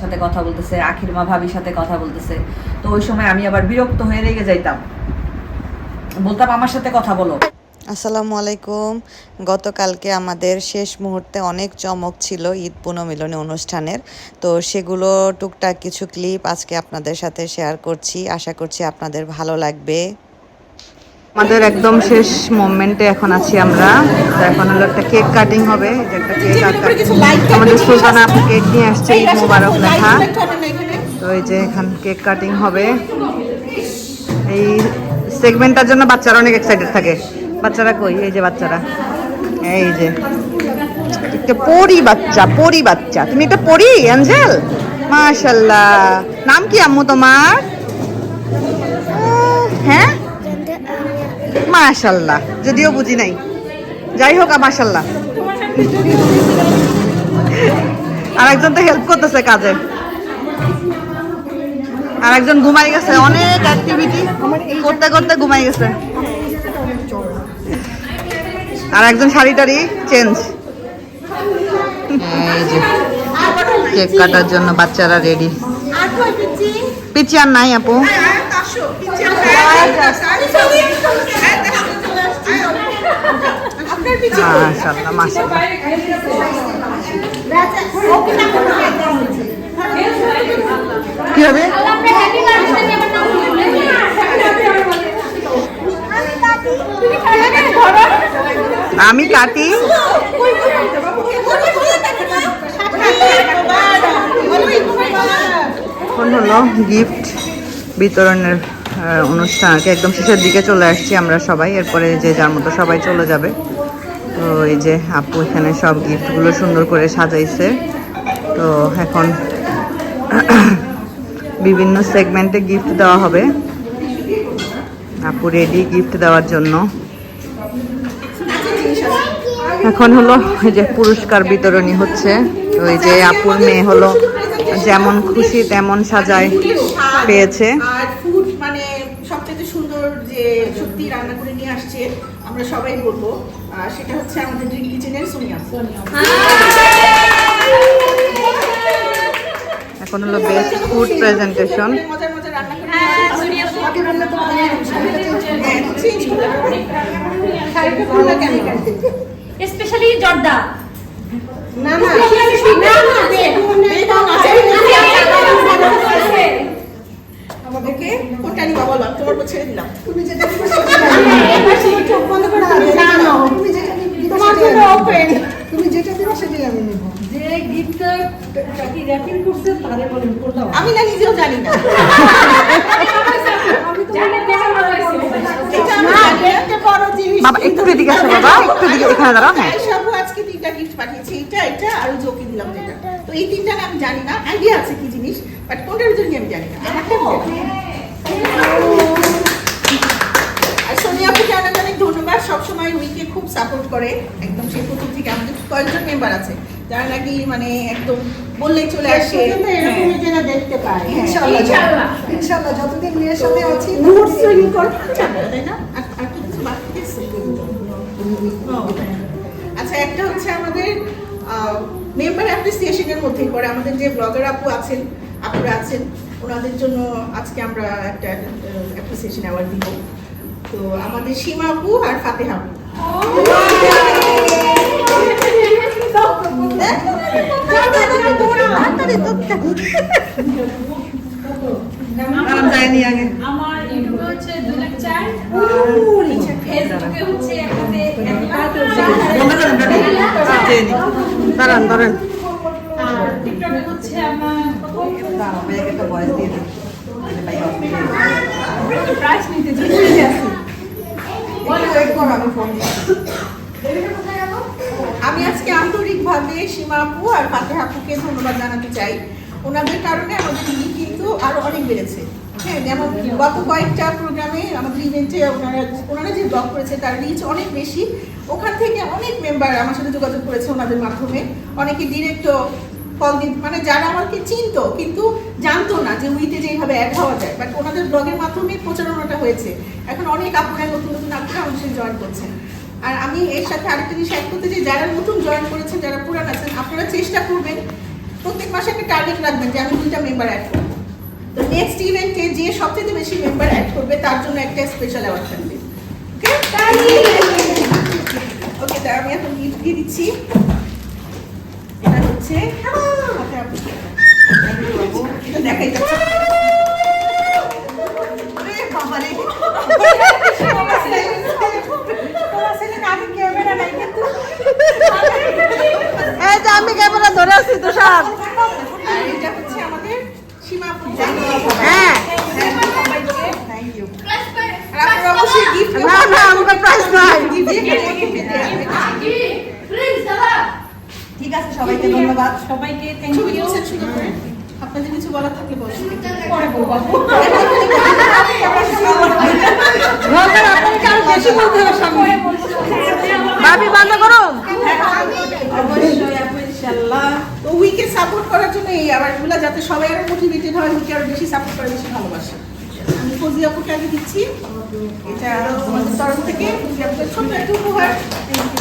সাথে কথা বলতেছে, আখির মা ভাবির সাথে কথা বলতেছে। তো ওই সময় আমি আবার বিরক্ত হয়ে রেগে যাইতাম। বলতাম, আমার সাথে কথা বলো। আসসালামু আলাইকুম। গতকালকে আমাদের শেষ মুহূর্তে অনেক চমক ছিল ঈদ পুনর্মিলনী অনুষ্ঠানের। তো সেগুলো টুকটাক কিছু ক্লিপ আজকে আপনাদের সাথে শেয়ার করছি। আশা করছি আপনাদের ভালো লাগবে। আমাদের একদম শেষ মোমেন্টে এখন আছি আমরা। তো এখন হলো একটা কেক কাটিং হবে একটা কেক আমাদের সুলতানা কেক নিয়ে আসছে ঈদ মুবারক লেখা। তো এই যে এখান কেক কাটিং হবে। এই সেগমেন্টটার জন্য বাচ্চারা অনেক এক্সাইটেড থাকে। বাচ্চারা কই? এই যে বাচ্চারা। এই যে। একটা পরি বাচ্চা পরি বাচ্চা। তুমি একটা পরি অ্যাঞ্জেল? মাশাল্লাহ। নাম কি আম্মু তোমার? হ্যাঁ? মাশাল্লাহ যদিও বুঝি নাই যাই হোক মাশাল্লাহ আর একজন তো হেল্প করতেছে কাজে আর একজন ঘুমাই গেছে অনেক অ্যাক্টিভিটি করতে করতে ঘুমাই গেছে আর একজন শাড়ি টাড়ি চেঞ্জ এই যে কেক কাটার জন্য বাচ্চারা রেডি পিচি আর নাই আপু কি হবে আমি কাটি গিফট বিতরণের আহ, অনুষ্ঠান। একদম শেষের দিকে চলে আসছি আমরা সবাই এরপরে যে যার মতো সবাই চলে যাবে। তো এই যে আপু এখানে সব গিফটগুলো সুন্দর করে সাজাইছে। তো এখন বিভিন্ন সেগমেন্টে গিফট দেওয়া হবে। আপু রেডি গিফট দেওয়ার জন্য। এখন হলো এই যে পুরস্কার বিতরণী হচ্ছে। তো এই যে আপুর মেয়ে হলো যেমন খুশি তেমন সাজায় পেয়েছে। মানে সবচেয়ে সুন্দর যে সত্যি রান্না করে নিয়ে আসছে, আমরা সবাই বলব। সেটা হচ্ছে আমাদের ড্রিম কিচেনের সোনিয়া এখন হলো বেস্ট ফুড প্রেজেন্টেশন মজার মজার রান্না করে রান্না তো হ্যাঁ? স্পেশালি জর্দা না, না। আমাদেরকে কোনটা নিবা বলো তোমার ছেড়ে দিলাম তুমি যেটা বন্ধ করে দাও জানো তুমি যেটা নিবে তোমার জন্য ওপেন তুমি যেটা দিবে সেটাই আমি নেব। যে গিফটটা কি র্যাপিং করছে তারে বলেন করলাম আমি না নিজেও জানি না। বাবা একটু এদিকে আসো বাবা একটু এদিকে এখানে দাঁড়াও হ্যাঁ। আয়েশা আজকে তিনটা গিফট পাঠিয়েছে। এটা এটা আর ওই দিলাম যেটা তো এই তিনটা আমি জানি না। আইডিয়া আছে কি জিনিস? বাট কোনটার ভিতরে আমি জানি না। আমারটা আমি জানি। আর সোনিয়া আপুকে অনেক অনেক ধন্যবাদ সবসময় উইকে খুব সাপোর্ট করে। একদম সেই প্রথম থেকে আমাদের কয়েকজন মেম্বার আছে যারা নাকি মানে একদম বললেই চলে আসে। এরকমই যেন দেখতে পাই ইনশাআল্লাহ। ইনশাআল্লাহ। ইনশাআল্লাহ যতদিন মেয়ের সাথে আছি মুড সুইং করে তাই না? আর কি কিছু বাকি আছে। আচ্ছা একটা হচ্ছে আমাদের মেম্বার অ্যাপ্রিসিয়েশনের মধ্যেই পড়ে। আমাদের যে ব্লগার আপু আছেন আপুরা আছেন ওনাদের জন্য আজকে আমরা একটা অ্যাপ্রিসিয়েশন অ্যাওয়ার্ড দিব। তো আমাদের সীমা আপু আর ফাতেহা আপু। আগে আমার ইউটিউবে হচ্ছে দুই। লাখ চার ফেসবুকে হচ্ছে দাঁড়ান দাঁড়ান আর টিকটকে হচ্ছে আমার দাঁড়াও মেয়েকে একটা ভয়েস দিয়ে দিন প্রাইস নিতে আমি আজকে আন্তরিকভাবে সীমা আপু আর ফাতেহা আপুকে ধন্যবাদ জানাতে চাই। ওনাদের কারণে আমাদের রিচ কিন্তু আরও অনেক বেড়েছে। হ্যাঁ যেমন গত কয়েকটা প্রোগ্রামে আমাদের ইভেন্টে ওনারা ওনারা যে ব্লগ করেছে, তার রিচ অনেক বেশি। ওখান থেকে অনেক মেম্বার আমার সাথে যোগাযোগ করেছে ওনাদের মাধ্যমে। অনেকে ডিরেক্ট কল দিন মানে যারা আমাকে চিনতো, কিন্তু জানতো না যে উইতে যে এইভাবে অ্যাড হওয়া যায়। বাট ওনাদের ব্লগের মাধ্যমে প্রচারণাটা হয়েছে। এখন অনেক আপনারা নতুন নতুন আপনারা সাথে জয়েন করছেন। আর আমি এর সাথে আরেকটা জিনিস অ্যাড করতে চাই, যারা নতুন জয়েন করেছেন, যারা পুরান আছেন, আপনারা চেষ্টা করবেন, প্রত্যেক মাসে একটা টার্গেট রাখবেন যে আমি দুইটা মেম্বার অ্যাড করব। তো নেক্সট ইভেন্টে যে সবচেয়ে বেশি মেম্বার অ্যাড করবে, তার জন্য একটা স্পেশাল অ্যাওয়ার্ড থাকবে। ওকে তার আমি এখন গিফট দিয়ে দিচ্ছি। হচ্ছে দেখাই যে আমি ক্যামেরা ধরে আছি তুষার। আর এটা হচ্ছে আমাদের হ্যাঁ। না না আমাকে প্রাইস নাই gift দিয়ে আমাকে পেতে হবে। ঠিক আছে সবাইকে ধন্যবাদ। সবাইকে থ্যাংক ইউ আপনাদের কিছু বলার থাকলে বলুন। পরে বলব। ভাবি বন্ধ করো। তো উইকে সাপোর্ট করার জন্য এই আবারগুলো যাতে সবাই আরও মোটিভেটেড হয় উইকে আরও বেশি সাপোর্ট করে বেশি ভালোবাসে। ফজি আপুকে আগে দিচ্ছি। এটা আমাদের তরফ থেকে। ফজি আপুকে ছোট্ট একটা উপহার।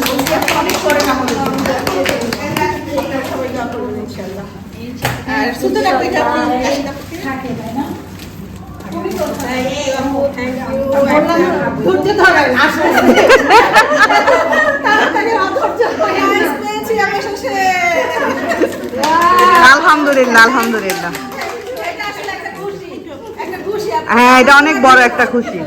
ফজি আপু অনেক করেন আমাদের জন্য। এটা সবাইকে অত আর সুতরাং আপু এটা আপনি রাশিদ আপুকে ধৈর্য ধরেন আসলে তাড়াতাড়ি অধৈর্য হয়ে আলহামদুলিল্লাহ আলহামদুলিল্লাহ এটা আসলে একটা খুশি একটা খুশি হ্যাঁ এটা অনেক বড় একটা খুশি।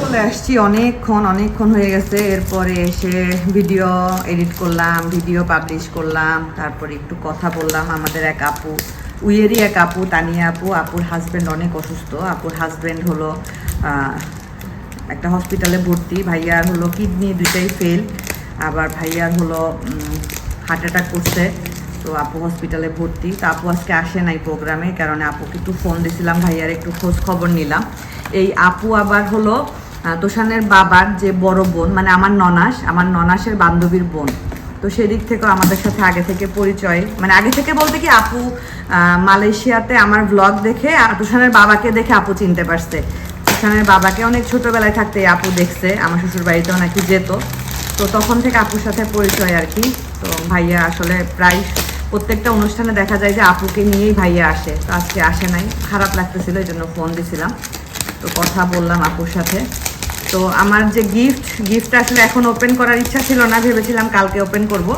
চলে আসছি অনেকক্ষণ অনেকক্ষণ হয়ে গেছে। এরপরে এসে ভিডিও এডিট করলাম, ভিডিও পাবলিশ করলাম, তারপরে একটু কথা বললাম আমাদের এক আপু, উইয়েরই এক আপু, তানিয়া আপু। আপুর হাজব্যান্ড অনেক অসুস্থ। আপুর হাজব্যান্ড হলো একটা হসপিটালে ভর্তি। ভাইয়ার হলো কিডনি দুইটাই ফেল আবার ভাইয়ার হলো হার্ট অ্যাটাক করছে। তো আপু হসপিটালে ভর্তি। তো আপু আজকে আসে নাই প্রোগ্রামে কারণ আপুকে একটু ফোন দিছিলাম, ভাইয়ার একটু খোঁজ খবর নিলাম। এই আপু আবার হলো তোষানের বাবার যে বড় বোন মানে আমার ননাস, আমার ননাসের বান্ধবীর বোন। তো সেদিক থেকেও আমাদের সাথে আগে থেকে পরিচয় মানে আগে থেকে বলতে কি আপু মালয়েশিয়াতে আমার ব্লগ দেখে তুষানের বাবাকে দেখে আপু চিনতে পারছে। তুষানের বাবাকে অনেক ছোটবেলায় থাকতে আপু দেখছে, আমার শ্বশুর বাড়িতেও নাকি যেত। তো তখন থেকে আপুর সাথে পরিচয় আর কি। তো ভাইয়া আসলে প্রায় প্রত্যেকটা অনুষ্ঠানে দেখা যায় যে আপুকে নিয়েই ভাইয়া আসে। তো আজকে আসে নাই। খারাপ লাগতেছিল, এই জন্য ফোন দিছিলাম। তো কথা বললাম আপুর সাথে। তো আমার যে গিফট গিফটটা আসলে এখন ওপেন করার ইচ্ছা ছিল না, ভেবেছিলাম কালকে ওপেন করব।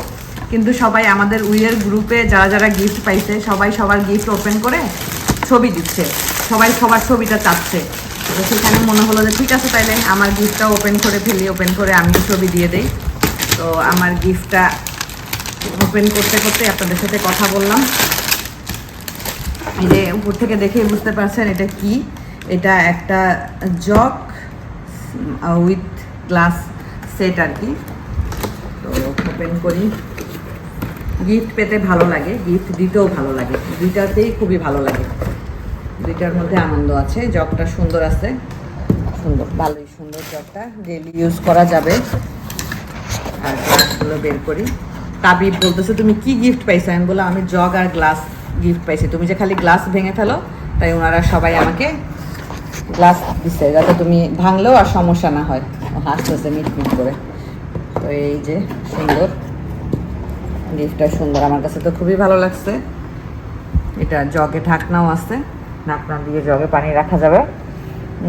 কিন্তু সবাই আমাদের উইয়ের গ্রুপে যারা যারা গিফট পাইছে, সবাই সবার গিফট ওপেন করে ছবি দিচ্ছে। সবাই সবার ছবিটা চাচ্ছে। তো সেখানে মনে হলো যে ঠিক আছে, তাইলে আমার গিফটটা ওপেন করে ফেলি ওপেন করে আমি ছবি দিয়ে দেই। তো আমার গিফটটা ওপেন করতে করতে আপনাদের সাথে কথা বললাম। এই যে উপর থেকে দেখে বুঝতে পারছেন এটা কি? এটা একটা জগ উইথ গ্লাস সেট আর কি। তো ওপেন করি। গিফট পেতে ভালো লাগে গিফট দিতেও ভালো লাগে। দুইটাতেই খুবই ভালো লাগে। দুইটার মধ্যে আনন্দ আছে, জগটা সুন্দর আছে। সুন্দর, ভালোই সুন্দর জগটা। ডেলি ইউজ করা যাবে। আর গ্লাসগুলো বের করি। তাবিব বলতেছে, তুমি কি গিফট পাইছো? আমি বললাম, আমি জগ আর গ্লাস গিফট পাইছি। তুমি যে খালি গ্লাস ভেঙে ফেলো, তাই ওনারা সবাই আমাকে গ্লাস দিচ্ছে যাতে তুমি ভাঙলেও আর সমস্যা না হয়। হাসতেছে মিট মিট করে। তো এই যে সুন্দর গিফটটা সুন্দর। আমার কাছে তো খুবই ভালো লাগছে। এটা জগে ঢাকনাও আছে। ঢাকনা দিয়ে জগে পানি রাখা যাবে।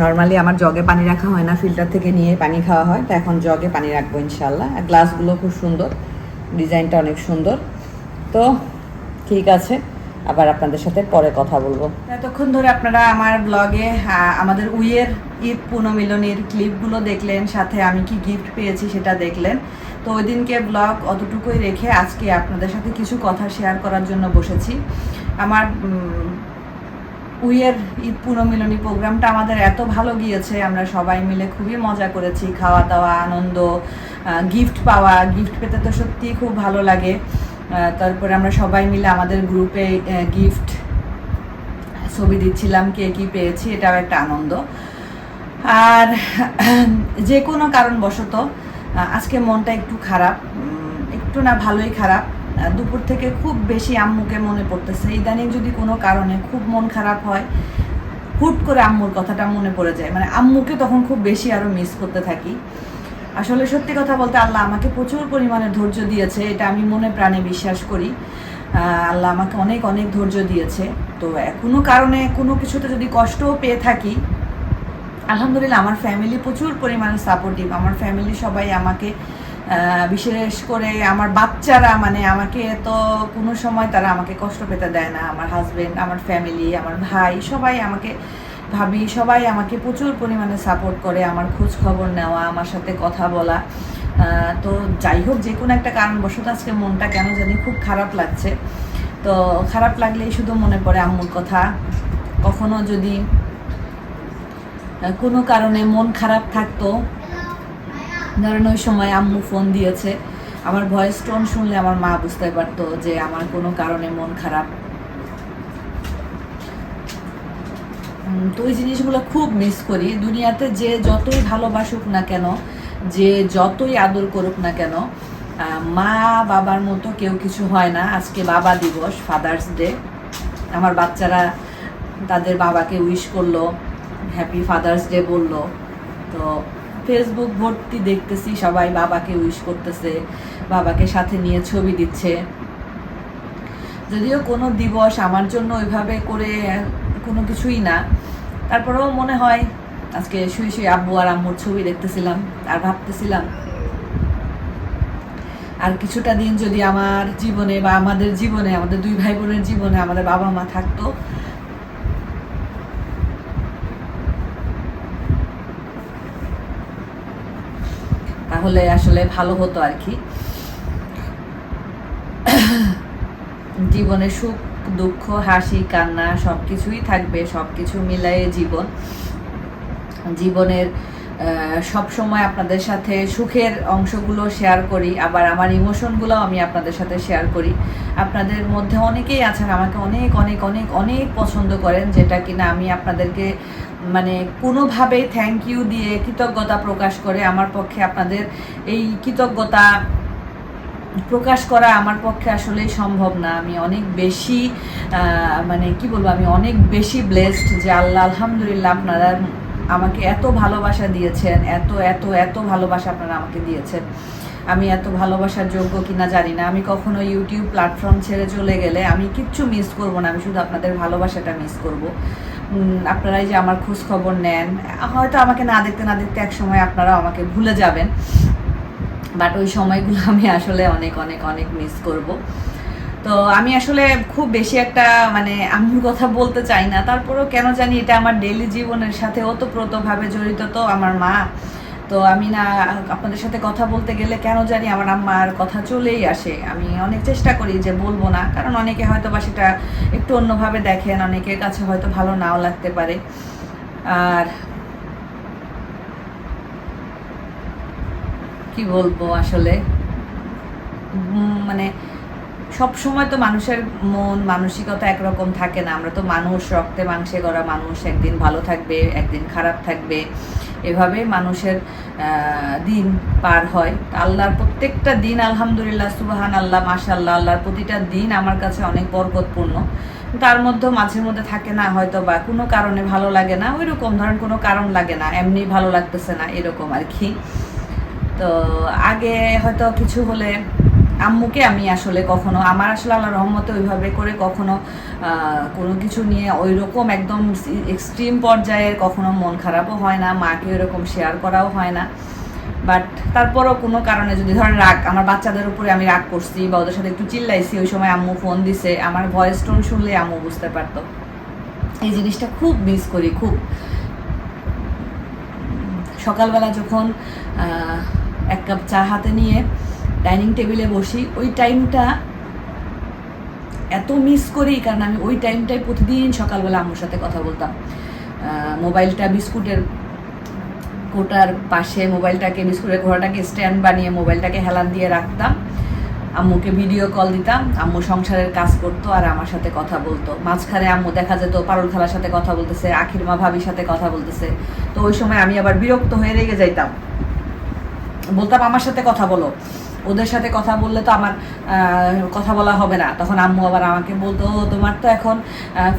নর্মালি আমার জগে পানি রাখা হয় না ফিল্টার থেকে নিয়ে পানি খাওয়া হয়। তো এখন জগে পানি রাখব ইনশাল্লাহ আর গ্লাসগুলো খুব সুন্দর। ডিজাইনটা অনেক সুন্দর। তো ঠিক আছে, আবার আপনাদের সাথে পরে কথা বলব। এতক্ষণ ধরে আপনারা আমার ব্লগে আমাদের উইয়ের ঈদ পুনমিলনীর ক্লিপগুলো দেখলেন, সাথে আমি কি গিফট পেয়েছি সেটা দেখলেন। তো ওই দিনকে ব্লগ অতটুকুই রেখে আজকে আপনাদের সাথে কিছু কথা শেয়ার করার জন্য বসেছি। আমার উইয়ের ঈদ পুনমিলনী প্রোগ্রামটা আমাদের এত ভালো গিয়েছে, আমরা সবাই মিলে খুবই মজা করেছি খাওয়া দাওয়া আনন্দ গিফট পাওয়া গিফট পেতে তো সত্যিই খুব ভালো লাগে। তারপরে আমরা সবাই মিলে আমাদের গ্রুপে গিফট ছবি দিচ্ছিলাম, কে কি পেয়েছি, এটাও একটা আনন্দ। আর যে কোনো কারণবশত আজকে মনটা একটু খারাপ একটু না ভালোই খারাপ। দুপুর থেকে খুব বেশি আম্মুকে মনে পড়তেছে। ইদানিং যদি কোনো কারণে খুব মন খারাপ হয়, হুট করে আম্মুর কথাটা মনে পড়ে যায়। মানে আম্মুকে তখন খুব বেশি আরও মিস করতে থাকি। আসলে সত্যি কথা বলতে আল্লাহ আমাকে প্রচুর পরিমাণে ধৈর্য দিয়েছে, এটা আমি মনে প্রাণে বিশ্বাস করি। আল্লাহ আমাকে অনেক অনেক ধৈর্য দিয়েছে। তো কোনো কারণে কোনো কিছুতে যদি কষ্টও পেয়ে থাকি, আলহামদুলিল্লাহ আমার ফ্যামিলি প্রচুর পরিমাণে সাপোর্টিভ আমার ফ্যামিলি সবাই আমাকে বিশেষ করে আমার বাচ্চারা মানে আমাকে তো কোনো সময় তারা আমাকে কষ্ট পেতে দেয় না। আমার হাজবেন্ড আমার ফ্যামিলি আমার ভাই, সবাই আমাকে ভাবি, সবাই আমাকে প্রচুর পরিমাণে সাপোর্ট করে আমার খোঁজ খবর নেওয়া, আমার সাথে কথা বলা। তো যাই হোক, যে কোনো একটা কারণবশত আজকে মনটা কেন জানি খুব খারাপ লাগছে। তো খারাপ লাগলেই শুধু মনে পড়ে আম্মুর কথা। কখনো যদি কোনো কারণে মন খারাপ থাকতো ধরেন ওই সময় আম্মু ফোন দিয়েছে। আমার ভয়েস টোন শুনলে আমার মা বুঝতে পারতো যে আমার কোনো কারণে মন খারাপ। তো ওই জিনিসগুলো খুব মিস করি। দুনিয়াতে যে যতই ভালোবাসুক না কেন, যে যতই আদর করুক না কেন মা বাবার মতো কেউ কিছু হয় না। আজকে বাবা দিবস ফাদার্স ডে আমার বাচ্চারা তাদের বাবাকে উইশ করল হ্যাপি ফাদার্স ডে বলল। তো ফেসবুক ভর্তি দেখতেছি, সবাই বাবাকে উইশ করতেছে, বাবাকে সাথে নিয়ে ছবি দিচ্ছে। যদিও কোনো দিবস আমার জন্য ওইভাবে করে কোনো কিছুই না। তারপরেও মনে হয়, আজকে শুয়ে শুয়ে আব্বু আর আম্মুর ছবি দেখতেছিলাম, আর ভাবতেছিলাম, আর কিছুটা দিন যদি আমার জীবনে বা আমাদের জীবনে, আমাদের দুই ভাই বোনের জীবনে আমাদের বাবা মা থাকতো তাহলে আসলে ভালো হতো আর কি। জীবনে সুখ, দুঃখ, হাসি, কান্না সব কিছুই থাকবে সব কিছু জীবন। জীবনের সব সময় আপনাদের সাথে সুখের অংশগুলো শেয়ার করি, আবার আমার ইমোশনগুলো আমি আপনাদের সাথে শেয়ার করি। আপনাদের মধ্যে অনেকেই আছেন, আমাকে অনেক অনেক অনেক অনেক পছন্দ করেন, যেটা কিনা আমি আপনাদেরকে মানে কোনোভাবেই থ্যাংক ইউ দিয়ে কৃতজ্ঞতা প্রকাশ করে আমার পক্ষে আপনাদের এই কৃতজ্ঞতা প্রকাশ করা আমার পক্ষে আসলেই সম্ভব না। আমি অনেক বেশি মানে কি বলব, আমি অনেক বেশি ব্লেসড যে আল্লাহ আলহামদুলিল্লাহ আপনারা আমাকে এত ভালোবাসা দিয়েছেন, এত এত এত ভালোবাসা আপনারা আমাকে দিয়েছেন। আমি এত ভালোবাসার যোগ্য কিনা জানি না। আমি কখনো ইউটিউব প্ল্যাটফর্ম ছেড়ে চলে গেলে আমি কিচ্ছু মিস করব না। আমি শুধু আপনাদের ভালোবাসাটা মিস করব। উম, আপনারাই যে আমার খোঁজ খবর নেন। হয়তো আমাকে না দেখতে না দেখতে এক সময় আপনারা আমাকে ভুলে যাবেন। বাট ওই সময়গুলো আমি আসলে অনেক অনেক অনেক মিস করব। তো আমি আসলে খুব বেশি একটা মানে আম্মুর কথা বলতে চাই না। তারপরেও কেন জানি এটা আমার ডেলি জীবনের সাথে ওতপ্রোতভাবে জড়িত। তো আমার মা তো আমি না, আপনাদের সাথে কথা বলতে গেলে কেন জানি আমার আম্মার কথা চলেই আসে। আমি অনেক চেষ্টা করি যে বলব না, কারণ অনেকে হয়তো বা সেটা একটু অন্যভাবে দেখেন, অনেকের কাছে হয়তো ভালো নাও লাগতে পারে। আর কি বলব আসলে? মানে সব সময় তো মানুষের মন, মানসিকতা একরকম থাকে না। আমরা তো মানুষ, রক্তে মাংসে গড়া মানুষ, একদিন ভালো থাকবে, একদিন খারাপ থাকবে। এভাবে মানুষের দিন পার হয়। আল্লাহর প্রত্যেকটা দিন, আলহামদুলিল্লাহ সুবাহান আল্লাহ মাশাল্লাহ আল্লাহর প্রতিটা দিন আমার কাছে অনেক বরকতপূর্ণ। তার মধ্যে মাঝে মধ্যে থাকে না হয়তো বা কোনো কারণে ভালো লাগে না ওই রকম ধরেন কোনো কারণ লাগে না, এমনি ভালো লাগতেছে না, এরকম আর কি তো আগে হয়তো কিছু হলে আম্মুকে আমি আসলে কখনো, আমার আসলে আল্লাহ রহমতে ওইভাবে করে কখনো কোনো কিছু নিয়ে ওই রকম একদম এক্সট্রিম পর্যায়ের কখনো মন খারাপও হয় না, মাকে ওইরকম শেয়ার করাও হয় না। বাট তারপরও কোনো কারণে যদি ধরেন রাগ, আমার বাচ্চাদের উপরে আমি রাগ করছি বা ওদের সাথে একটু চিল্লাইছি, ওই সময় আম্মু ফোন দিছে, আমার ভয়েস টোন শুনলে আম্মু বুঝতে পারতো। এই জিনিসটা খুব মিস করি, খুব। সকালবেলা যখন এক কাপ চা হাতে নিয়ে ডাইনিং টেবিলে বসি। ওই টাইমটা এত মিস করি, কারণ আমি ওই টাইমটাই প্রতিদিন সকালবেলা আম্মুর সাথে কথা বলতাম। মোবাইলটা বিস্কুটের কোটার পাশে মোবাইলটাকে, বিস্কুটের ঘোড়াটাকে স্ট্যান্ড বানিয়ে মোবাইলটাকে হেলান দিয়ে রাখতাম। আম্মুকে ভিডিও কল দিতাম। আম্মু সংসারের কাজ করতো আর আমার সাথে কথা বলতো। মাঝখানে আম্মু দেখা যেত, পারুল খালার সাথে কথা বলতেছে, আখির মা ভাবির সাথে কথা বলতেছে। তো ওই সময় আমি আবার বিরক্ত হয়ে রেগে যাইতাম। বলতাম, আমার সাথে কথা বলো। ওদের সাথে কথা বললে তো আমার কথা বলা হবে না। তখন আম্মু আবার আমাকে বলতো তোমার তো এখন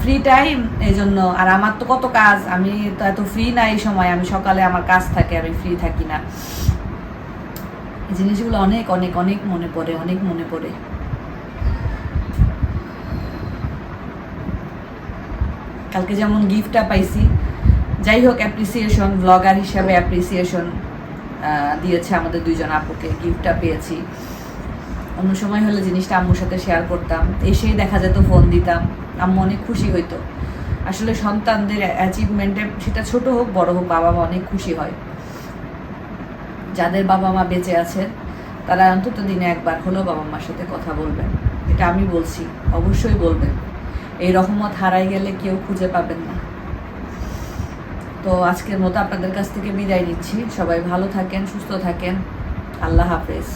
ফ্রি টাইম এই জন্য আর আমার তো কত কাজ, আমি তো এত ফ্রি না এই সময়, আমি সকালে আমার কাজ থাকে, আমি ফ্রি থাকি না। জিনিসগুলো অনেক অনেক অনেক মনে পড়ে, অনেক মনে পড়ে। কালকে যেমন গিফটটা পাইছি, যাই হোক অ্যাপ্রিসিয়েশন ব্লগার হিসাবে অ্যাপ্রিসিয়েশন দিয়েছে আমাদের দুইজন আপুকে গিফটটা পেয়েছি। অন্য সময় হলে জিনিসটা আম্মুর সাথে শেয়ার করতাম। এসেই দেখা যেত ফোন দিতাম। আম্মু অনেক খুশি হইতো। আসলে সন্তানদের অ্যাচিভমেন্টে সেটা ছোট হোক, বড় হোক, বাবা মা অনেক খুশি হয়। যাদের বাবা মা বেঁচে আছে, তারা অন্তত দিনে একবার হলেও বাবা মার সাথে কথা বলবেন এটা আমি বলছি, অবশ্যই বলবেন। এই রহমত হারাই গেলে কেউ খুঁজে পাবেন না। তো আজকের মতো আপনাদের কাছ থেকে বিদায় নিচ্ছি। সবাই ভালো থাকেন, সুস্থ থাকেন। আল্লাহ হাফেজ।